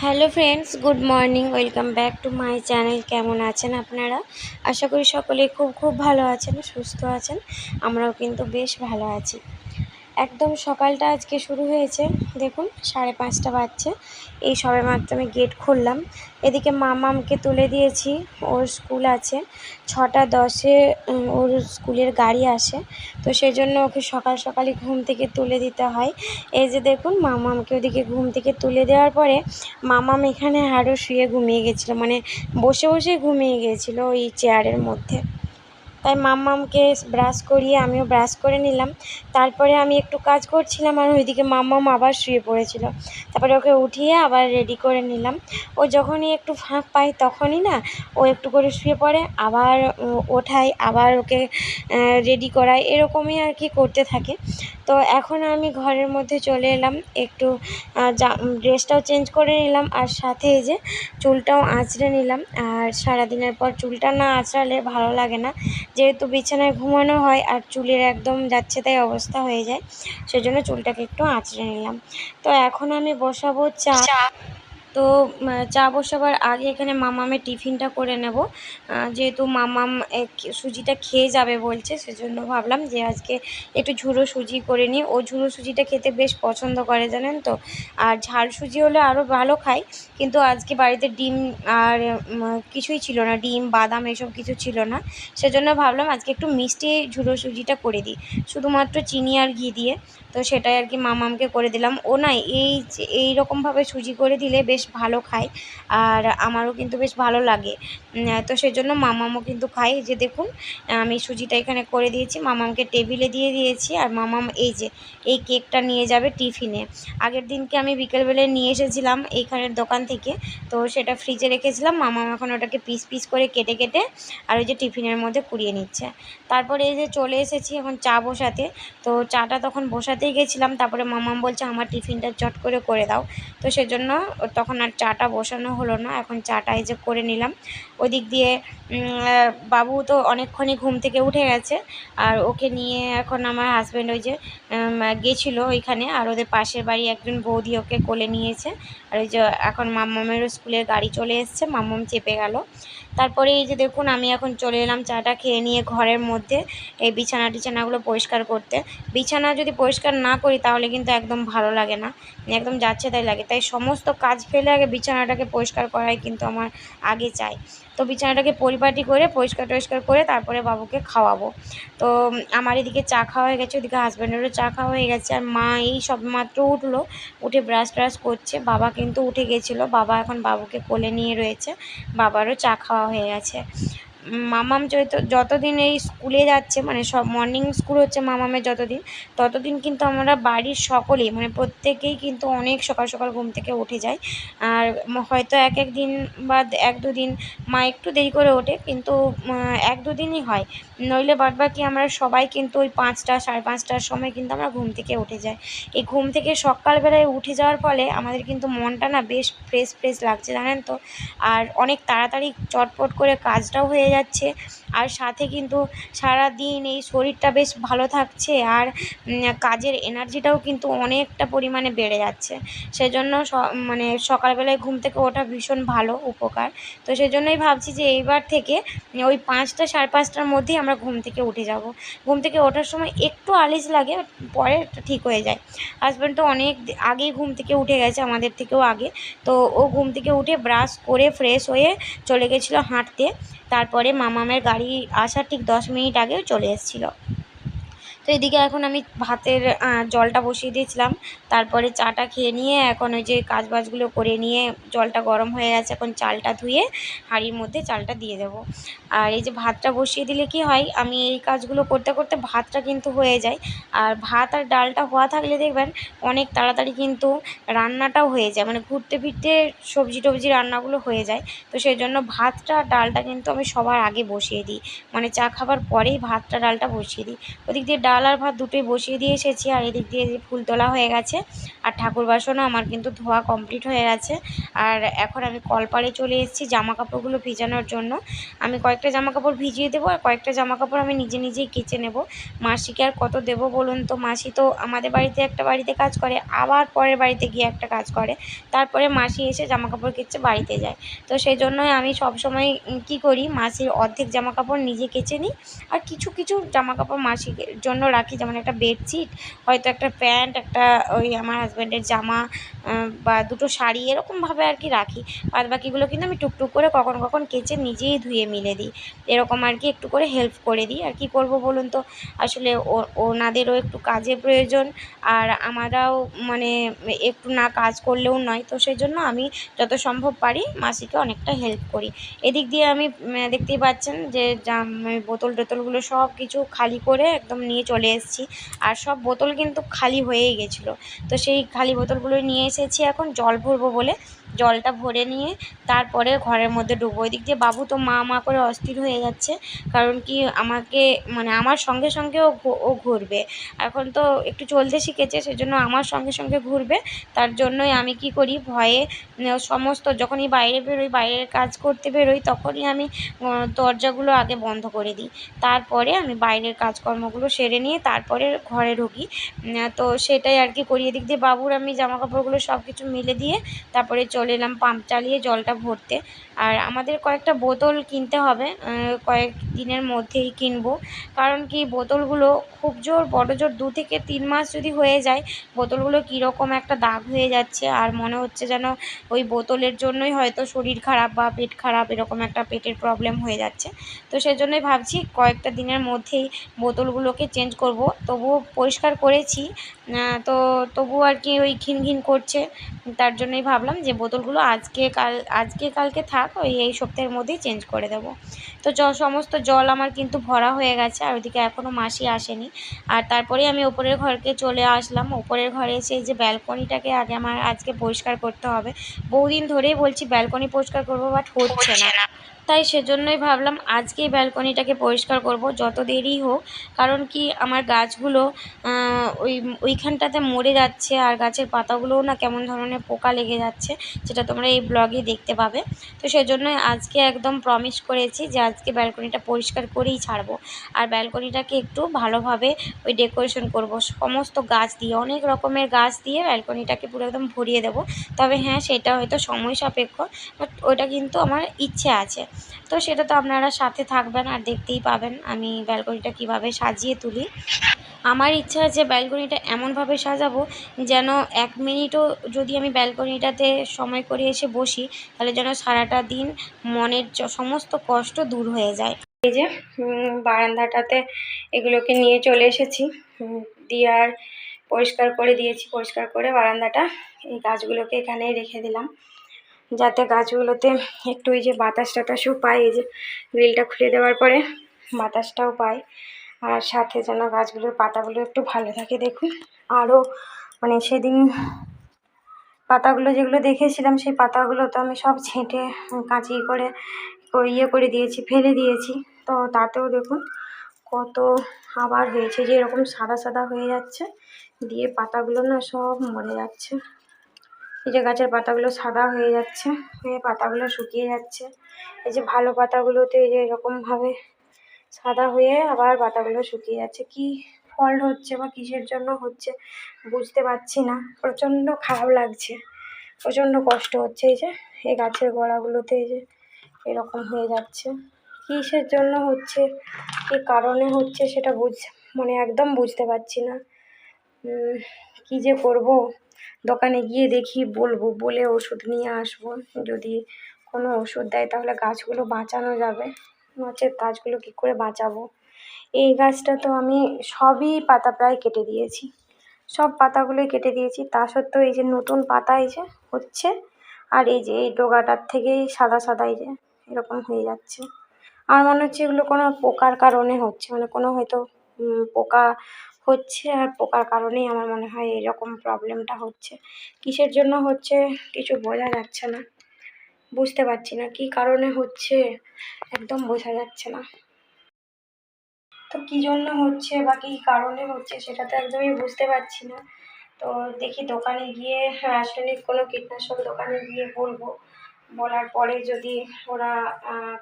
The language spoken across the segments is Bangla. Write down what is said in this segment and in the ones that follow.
Hello friends, good morning, welcome back to my channel. কেমন আছেন আপনারা? আশা করি সকলে খুব খুব ভালো আছেন, সুস্থ আছেন। আমরাও কিন্তু বেশ ভালো আছি। একদম সকালটা আজকে শুরু হয়েছে। দেখুন, সাড়ে পাঁচটা বাজছে। এই সবে মাত্র আমি গেট খুললাম। এদিকে মামামকে তুলে দিয়েছি, ওর স্কুল আছে। ছটা দশে ওর স্কুলের গাড়ি আসে। তো সেই জন্য ওকে সকাল সকালই ঘুম থেকে তুলে দিতে হয়। এই যে দেখুন, মামামকে ওদিকে ঘুম থেকে তুলে দেওয়ার পরে মামাম এখানে আরও শুয়ে ঘুমিয়ে গেছিল। মানে বসে বসে ঘুমিয়ে গিয়েছিল ওই চেয়ারের মধ্যে। তাই মাম্মামকে ব্রাশ করিয়ে আমিও ব্রাশ করে নিলাম। তারপরে আমি একটু কাজ করছিলাম আর ওইদিকে মাম্মাম আবার শুয়ে পড়েছিল। তারপরে ওকে উঠিয়ে আবার রেডি করে নিলাম। ও যখনই একটু ফাঁক পায় তখনই না ও একটু করে শুয়ে পড়ে, আবার ওঠাই আবার ওকে রেডি করায়। এরকমই আর কি করতে থাকে। তো এখন আমি ঘরের মধ্যে চলে এলাম। একটু ড্রেসটাও চেঞ্জ করে নিলাম আর সাথে এই যে চুলটাও আঁচড়ে নিলাম। আর সারাদিনের পর চুলটা না আঁচড়ালে ভালো লাগে না। যেহেতু বিছানায় ঘুমানো হয় আর চুলের একদম যাচ্ছে তাই অবস্থা হয়ে যায়, সেজন্য চুলটাকে একটু আঁচড়ে নিলাম। তো এখন আমি বসাবো চা তো চা বসাবার আগে এখানে মামামের টিফিনটা করে নেব। যেহেতু মামাম সুজিটা খেয়ে যাবে বলছে, সেজন্য ভাবলাম যে আজকে একটু ঝুড়ো সুজি করে নিই। ও ঝুড়ো সুজিটা খেতে বেশ পছন্দ করে, জানেন তো? আর ঝাল সুজি হলে আরও ভালো খায় কিন্তু আজকে বাড়িতে ডিম আর কিছুই ছিল না। ডিম, বাদাম এসব কিছু ছিল না। সেজন্য ভাবলাম আজকে একটু মিষ্টি ঝুড়ো সুজিটা করে দিই, শুধুমাত্র চিনি আর ঘি দিয়ে। তো সেটাই আর কি মামামকে করে দিলাম। ও না, এই এই রকমভাবে সুজি করে দিলে বেশ ভালো খায়। আর আমারও কিন্তু বেশ ভালো লাগে। তো সেজন্য মামামও কিন্তু খায়। যে দেখুন, আমি সুজিটা এখানে করে দিয়েছি। মামামকে টেবিলে দিয়ে দিয়েছি। আর মামাম এই যে, এই কেকটা নিয়ে যাবে টিফিনে। আগের দিনকে আমি বিকেলবেলায় নিয়ে এসেছিলাম এইখানের দোকান থেকে। তো সেটা ফ্রিজে রেখেছিলাম। মামাম এখন ওটাকে পিস পিস করে কেটে কেটে আর ওই যে টিফিনের মধ্যে কুড়িয়ে নিচ্ছে। তারপরে এই যে চলে এসেছি এখন চা বসাতে। তো চাটা তখন বসাতেই গেছিলাম। তারপরে মামাম বলছে, আমার টিফিনটা চট করে করে দাও। তো সেজন্য ও- তখন আর চাটা বসানো হলো না। এখন চাটা এই যে করে নিলাম। ওদিক দিয়ে বাবু তো অনেকক্ষণই ঘুম থেকে উঠে গেছে। আর ওকে নিয়ে এখন আমার হাজব্যান্ড ওই যে গেছিল ওইখানে। আর ওদের পাশের বাড়ি একজন বৌদি ওকে কোলে নিয়েছে। আর ওই যে এখন মাম্মামেরও স্কুলের গাড়ি চলে এসছে, মাম্মাম চেপে গেল। তারপরে এই যে দেখুন, আমি এখন চলে এলাম চাটা খেয়ে নিয়ে ঘরের মধ্যে এই বিছানা টিছানাগুলো পরিষ্কার করতে। বিছানা যদি পরিষ্কার না করি তাহলে কিন্তু একদম ভালো লাগে না। একদম যাচ্ছে তাই লাগে। তাই সমস্ত কাজ ফেলে আগে বিছানাটাকে পরিষ্কার করাই কিন্তু আমার আগে চাই। তো বিছানাটাকে পরিপাটি করে, পরিষ্কার টরিষ্কার করে তারপরে বাবুকে খাওয়াবো। তো আমার এদিকে চা খাওয়া হয়ে গেছে, ওদিকে হাজব্যান্ডেরও চা খাওয়া হয়ে গেছে আর মা এই সব মাত্র উঠল, উঠে ব্রাশ ট্রাশ করছে। বাবা কিন্তু উঠে গেছিল, বাবা এখন বাবুকে কোলে নিয়ে রয়েছে, বাবারও চা খাওয়া হয়ে গেছে। মামাম যত যতদিন এই স্কুলে যাচ্ছে মানে সব মর্নিং স্কুল হচ্ছে মামামের যতদিন, ততদিন কিন্তু আমরা বাড়ির সকলেই মানে প্রত্যেকেই কিন্তু অনেক সকাল সকাল ঘুম থেকে উঠে যায় আর হয়তো এক এক দিন বা এক দুদিন, মা একটু দেরি করে ওঠে, কিন্তু এক দুদিনই হয়। নইলে বাদ বাকি আমরা সবাই কিন্তু ওই পাঁচটা, সাড়ে পাঁচটার সময় কিন্তু আমরা ঘুম থেকে উঠে যাই। এই ঘুম থেকে সকালবেলায় উঠে যাওয়ার ফলে আমাদের কিন্তু মনটা না বেশ ফ্রেশ ফ্রেশ লাগছে, জানেন তো? আর অনেক তাড়াতাড়ি চটপট করে কাজটাও হয়ে যাচ্ছে। আর সাথে কিন্তু সারা দিন এই শরীরটা বেশ ভালো থাকছে আর কাজের এনার্জিটাও কিন্তু অনেকটা পরিমাণে বেড়ে যাচ্ছে। সেজন্য স- মানে সকালবেলায় ঘুম থেকে ওঠা ভীষণ ভালো উপকার। তো সেজন্যই ভাবছি যে এইবার থেকে ওই পাঁচটা সাড়ে পাঁচটার মধ্যেই আমরা ঘুম থেকে উঠে যাব। ঘুম থেকে ওঠার সময় একটু আলিস লাগে, পরে ঠিক হয়ে যায়। হাজব্যান্ড তো অনেক আগেই ঘুম থেকে উঠে গেছে আমাদের থেকেও আগে। তো ও ঘুম থেকে উঠে ব্রাশ করে ফ্রেশ হয়ে চলে গেছিল হাঁটতে। তারপরে মামামের গাড়ি আসার ঠিক দশ মিনিট আগেও চলে এসেছিল। তো এদিকে এখন আমি ভাতের জলটা বসিয়ে দিয়েছিলাম। তারপরে চাটা খেয়ে নিয়ে এখন ওই যে কাজ বাজগুলো করে নিয়ে জলটা গরম হয়ে গেছে, এখন চালটা ধুয়ে হাঁড়ির মধ্যে চালটা দিয়ে দেবো। আর এই যে ভাতটা বসিয়ে দিলে কি হয়, আমি এই কাজগুলো করতে করতে ভাতটা কিন্তু হয়ে যায়। আর ভাত আর ডালটা হওয়া থাকলে দেখবেন অনেক তাড়াতাড়ি কিন্তু রান্নাটাও হয়ে যায় মানে ঘুরতে ফিরতে সবজি টবজি রান্নাগুলো হয়ে যায়। তো সেই জন্য ভাতটা, ডালটা কিন্তু আমি সবার আগে বসিয়ে দিই। মানে চা খাবার পরেই ভাতটা, ডালটা বসিয়ে দিই। ওদিক দিয়ে ডাল ডাল আর ভাত দুটোই বসিয়ে দিয়ে এসেছি, আর এদিক দিয়ে ফুল তোলা হয়ে গেছে, আর ঠাকুর বাসনও আমার কিন্তু ধোয়া কমপ্লিট হয়ে গেছে। আর এখন আমি কলপাড়ে চলে এসেছি জামা কাপড়গুলো ভিজানোর জন্য। আমি কয়েকটা জামা কাপড় ভিজিয়ে দেবো, আর কয়েকটা জামা কাপড় আমি নিজে নিজেই কেচে নেব। মাসিকে আর কত দেবো বলুন তো? মাসি তো আমাদের বাড়িতে একটা বাড়িতে কাজ করে, আবার পরের বাড়িতে গিয়ে একটা কাজ করে। তারপরে মাসি এসে জামা কাপড় কেচে বাড়িতে যায়। তো সেই জন্যই আমি সবসময় কী করি, মাসির অর্ধেক জামা কাপড় নিজে কেচে নিই, আর কিছু কিছু জামা কাপড় মাসির জন্য রাখি, যেমন একটা বেডশিট, হয়তো একটা প্যান্ট, একটা ওই আমার হাজব্যান্ডের জামা বা দুটো শাড়ি, এরকমভাবে আর কি রাখি। বাদ বাকিগুলো কিন্তু আমি টুকটুক করে কখন কখন কেচে নিজেই ধুয়ে মিলে দিই। এরকম আর কি একটু করে হেল্প করে দিই। আর কি করব বলুন তো? আসলে ওনাদেরও একটু কাজের প্রয়োজন, আর আমরাও মানে একটু না কাজ করলেও নয় তো সেই জন্য আমি যত সম্ভব পারি মাসিকে অনেকটা হেল্প করি। এদিক দিয়ে আমি দেখতেই পাচ্ছেন যে বোতল টোতলগুলো সব কিছু খালি করে একদম নিয়ে চলে এসেছি। আর সব বোতল কিন্তু খালি হয়েই গেছিল। তো সেই খালি বোতলগুলো নিয়ে এসেছি এখন, জল ভরবো বলে। জলটা ভরে নিয়ে তারপরে ঘরের মধ্যে ঢুকবো। ওই দিক দিয়ে বাবু তো মা মা করে অস্থির হয়ে যাচ্ছে, কারণ কি আমাকে মানে আমার সঙ্গে সঙ্গে ও ও ঘুরবে। এখন তো একটু চলতে শিখেছে, সেজন্য আমার সঙ্গে সঙ্গে ঘুরবে। তার জন্যই আমি কি করি, ভয়ে সমস্ত যখনই বাইরে বেরোই, বাইরের কাজ করতে বেরোই, তখনই আমি দরজাগুলো আগে বন্ধ করে দিই। তারপরে আমি বাইরের কাজকর্মগুলো সেরে নিয়ে তারপরে ঘরে ঢুকি। তো সেটাই আর কি করি। এদিক দিয়ে বাবুর আমি জামা কাপড়গুলো সব কিছু মিলে দিয়ে তারপরে চলে এলাম পাম্প চালিয়ে জলটা ভরতে। আর আমাদের কয়েকটা বোতল কিনতে হবে কয়েক দিনের মধ্যেই কিনবো। কারণ কি, বোতলগুলো খুব জোর, বড় জোর, দু থেকে তিন মাস যদি হয়ে যায়, বোতলগুলো কীরকম একটা দাগ হয়ে যাচ্ছে আর মনে হচ্ছে যেন ওই বোতলের জন্যই হয়তো শরীর খারাপ বা পেট খারাপ, এরকম একটা পেটের প্রবলেম হয়ে যাচ্ছে। তো সেজন্যই ভাবছি কয়েকটা দিনের মধ্যেই বোতলগুলোকে চেঞ্জ করব। তবুও পরিষ্কার করেছি তো তবুও আর কি ওই ঘিন ঘিন করছে। তার জন্যই ভাবলাম যে বোতলগুলো আজকে কাল, আজকে কালকে থাক ওই এই সপ্তাহের মধ্যেই চেঞ্জ করে দেব। তো জ, সমস্ত জল আমার কিন্তু ভরা হয়ে গেছে, আর ওদিকে এখনও মাসি আসেনি। আর তারপরে আমি ওপরের ঘরকে চলে আসলাম। ওপরের ঘরে এসে যে ব্যালকনিটাকে আগে আমার আজকে পরিষ্কার করতে হবে। বহুদিন ধরেই বলছি ব্যালকনি পরিষ্কার করব, বাট হচ্ছে না। তাই সেজন্যই ভাবলাম আজকেই ব্যালকনিটাকে পরিষ্কার করব, যত দেরি হোক। কারণ কি আমার গাছগুলো ওই, ওইখানটাতে মরে যাচ্ছে আর গাছের পাতাগুলোও না কেমন ধরনের পোকা লেগে যাচ্ছে যেটা তোমরা এই ব্লগে দেখতে পাবে। তো সেজন্যই আজকে একদম প্রমিস করেছি যে আজকে ব্যালকনিটা পরিষ্কার করেই ছাড়বো। আর ব্যালকনিটাকে একটু ভালোভাবে ওই ডেকোরেশন করব। সমস্ত গাছ দিয়ে, অনেক রকমের গাছ দিয়ে ব্যালকনিটাকে পুরো একদম ভরিয়ে দেবো। তবে হ্যাঁ সেটা হয়তো সময় সাপেক্ষ বাট ওটা কিন্তু আমার ইচ্ছে আছে। তো সেটা তো আপনারা সাথে থাকবেন আর দেখতেই পাবেন আমি ব্যালকনিটা কীভাবে সাজিয়ে তুলি। আমার ইচ্ছা আছে ব্যালকনিটা এমনভাবে সাজাবো যেন এক মিনিটও যদি আমি ব্যালকনিটাতে সময় করে এসে বসি, তাহলে যেন সারাটা দিন মনের সমস্ত কষ্ট দূর হয়ে যায়। এই যে বারান্দাটাতে এগুলোকে নিয়ে চলে এসেছি। দিয়ে আর পরিষ্কার করে দিয়েছি, পরিষ্কার করে বারান্দাটা। এই গাছগুলোকে এখানে রেখে দিলাম। যাতে গাছগুলোতে একটু ওই যে বাতাস টাতাসও পায়, এই যে গ্রিলটা খুলে দেওয়ার পরে বাতাসটাও পাই আর সাথে যেন গাছগুলোর পাতাগুলো একটু ভালো থাকে, দেখুন। আরও মানে সেদিন পাতাগুলো যেগুলো দেখেছিলাম, সেই পাতাগুলো তো আমি সব ছেঁটে, কাঁচি করে ইয়ে করে দিয়েছি, ফেলে দিয়েছি। তো তাতেও দেখুন কত আবার হয়েছে যে এরকম সাদা সাদা হয়ে যাচ্ছে। দিয়ে পাতাগুলো না সব মরে যাচ্ছে। এই যে গাছের পাতাগুলো সাদা হয়ে যাচ্ছে, এই পাতাগুলো শুকিয়ে যাচ্ছে। এই যে ভালো পাতাগুলোতে এই যে এরকমভাবে সাদা হয়ে আবার পাতাগুলো শুকিয়ে যাচ্ছে। কি ফল্ট হচ্ছে বা কিসের জন্য হচ্ছে বুঝতে পারছি না। প্রচণ্ড খারাপ লাগছে, প্রচণ্ড কষ্ট হচ্ছে এই যে, এই গাছের গোড়াগুলোতে এই যে এরকম হয়ে যাচ্ছে। কিসের জন্য হচ্ছে, কী কারণে হচ্ছে সেটা বুঝ মানে একদম বুঝতে পারছি না। কী যে করব? দোকানে গিয়ে দেখি বলব, বলে ওষুধ নিয়ে আসব। যদি কোনো ওষুধ দেয় তাহলে গাছগুলো বাঁচানো যাবে। নচেত গাছগুলো কী করে বাঁচাবো? এই গাছটা তো আমি সবই পাতা প্রায় কেটে দিয়েছি। সব পাতাগুলোই কেটে দিয়েছি। তা সত্ত্বেও এই যে নতুন পাতা এই যে হচ্ছে, আর এই যে এই ডোগাটার থেকেই সাদা সাদা এই যে এরকম হয়ে যাচ্ছে। আমার মনে হচ্ছে এগুলো কোনো পোকার কারণে হচ্ছে। মানে কোনো হয়তো পোকা হচ্ছে আর পোকার কারণেই আমার মনে হয় এরকম প্রবলেমটা হচ্ছে। কিসের জন্য হচ্ছে কিছু বোঝা যাচ্ছে না। বুঝতে পারছি না কি কারণে হচ্ছে, একদম বোঝা যাচ্ছে না। তো কী জন্য হচ্ছে বা কী কারণে হচ্ছে সেটা তো একদমই বুঝতে পারছি না। তো দেখি দোকানে গিয়ে, রাসায়নিক কোনো কীটনাশক দোকানে গিয়ে বলব। বলার পরে যদি ওরা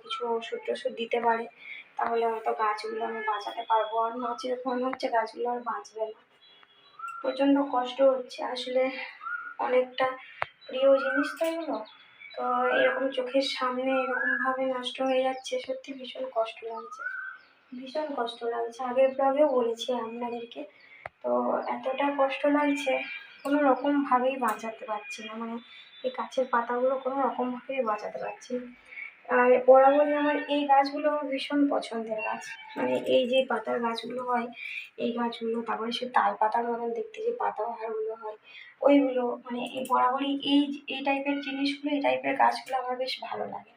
কিছু ওষুধ টষুধ দিতে পারে তাহলে হয়তো গাছগুলো আমি বাঁচাতে পারব। আর নচেত মনে হচ্ছে গাছগুলো আর বাঁচবে না। প্রচণ্ড কষ্ট হচ্ছে। আসলে অনেকটা প্রিয় জিনিস তো এগুলো। তো এরকম চোখের সামনে এরকমভাবে নষ্ট হয়ে যাচ্ছে, সত্যি ভীষণ কষ্ট লাগছে। ভীষণ কষ্ট লাগছে। আগের ব্লগেও বলেছি আপনাদেরকে। তো এতটা কষ্ট লাগছে, কোনো রকমভাবেই বাঁচাতে পারছি না। মানে এই গাছের পাতাগুলো কোনো রকমভাবেই বাঁচাতে পারছি না। আর বরাবরই আমার এই গাছগুলো আমার ভীষণ পছন্দের গাছ। মানে এই যে পাতার গাছগুলো হয়, এই গাছগুলো, তারপরে সে তাল পাতার মতন দেখতে যে পাতাবাহারগুলো হয়, ওইগুলো মানে এই বরাবরই এই এই টাইপের জিনিসগুলো, এই টাইপের গাছগুলো আমার বেশ ভালো লাগে।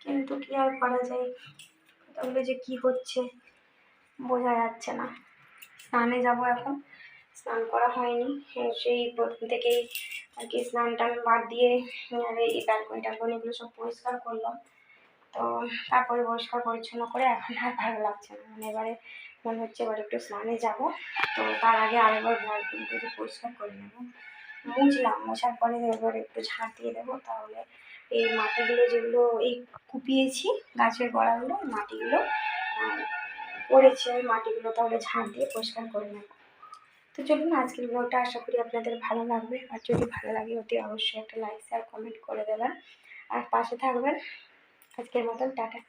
কিন্তু কী আর করা যায়? তাহলে যে কী হচ্ছে? বোঝা যাচ্ছে না। স্নানে যাব এখন। স্নান করা হয়নি। হ্যাঁ, সেই প্রথম থেকেই আর কি স্নান টান বাদ দিয়ে এই ব্যালকনি ট্যালকনি এগুলো সব পরিষ্কার করলাম। তো তারপরে পরিষ্কার পরিচ্ছন্ন করে এখন আর ভালো লাগছে না। মানে এবারে মনে হচ্ছে এবার একটু স্নানে যাব। তো তার আগে আরেকবার ব্যালকনিটা একটু পরিষ্কার করে নেব। মুছলাম মোছার পরে এবার একটু ঝাঁট দিয়ে দেবো। তাহলে এই মাটিগুলো যেগুলো এই কুপিয়েছি গাছের গোড়াগুলো মাটিগুলো পড়েছে ওই মাটিগুলো তাহলে ঝাঁট দিয়ে পরিষ্কার করে নেব। তো চলুন আজকের ব্লগটা আশা করি আপনাদের ভালো লাগবে। আর যদি ভালো লাগে, অতি অবশ্যই একটা লাইক শেয়ার কমেন্ট করে দেবেন। আর পাশে থাকবেন। আজকের মতন, টাটা।